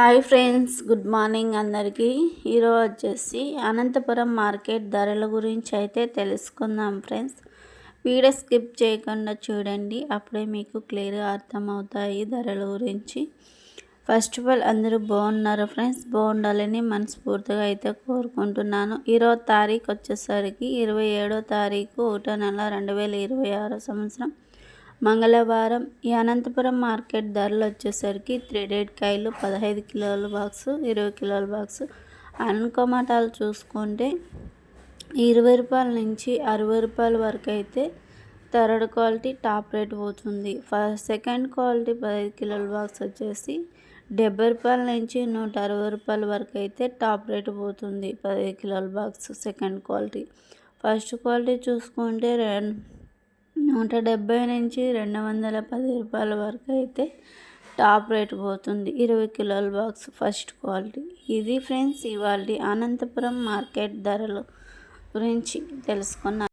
Hi friends good morning అందరికీ. ఈరోజు వచ్చేసి అనంతపురం మార్కెట్ ధరల గురించి అయితే తెలుసుకుందాం ఫ్రెండ్స్. వీడియో స్కిప్ చేయకుండా చూడండి అప్పుడే మీకు క్లియర్గా అర్థమవుతాయి ధరల గురించి. ఫస్ట్ ఆఫ్ ఆల్ అందరూ బాగున్నారు ఫ్రెండ్స్? బాగుండాలని మనస్ఫూర్తిగా అయితే కోరుకుంటున్నాను. ఈరోజు తారీఖు వచ్చేసరికి ఇరవై ఏడో తారీఖు ఒకటో నెల రెండు వేల ఇరవై ఆరో సంవత్సరం. మంగళవారం ఈ అనంతపురం మార్కెట్ ధరలు వచ్చేసరికి త్రీ డేట్ కాయలు పదహైదు కిలోల బాక్స్ ఇరవై కిలోల బాక్స్. అనుకోమటాలు చూసుకుంటే ఇరవై రూపాయల నుంచి అరవై రూపాయల వరకు అయితే థర్డ్ క్వాలిటీ టాప్ రేట్ పోతుంది. ఫస్ట్ సెకండ్ క్వాలిటీ పదహైదు కిలోల బాక్స్ వచ్చేసి డెబ్బై రూపాయల నుంచి నూట అరవై రూపాయల వరకు అయితే టాప్ రేట్ పోతుంది పదహైదు కిలోల box second quality. First quality చూసుకుంటే రెండు నూట డెబ్బై నుంచి రెండు వందల పది రూపాయల వరకు అయితే టాప్ రేట్ పోతుంది. ఇరవై కిలోల బాక్స్ ఫస్ట్ క్వాలిటీ. ఇది ఫ్రెండ్స్ ఇవాళ అనంతపురం మార్కెట్ ధరలు గురించి తెలుసుకున్నాను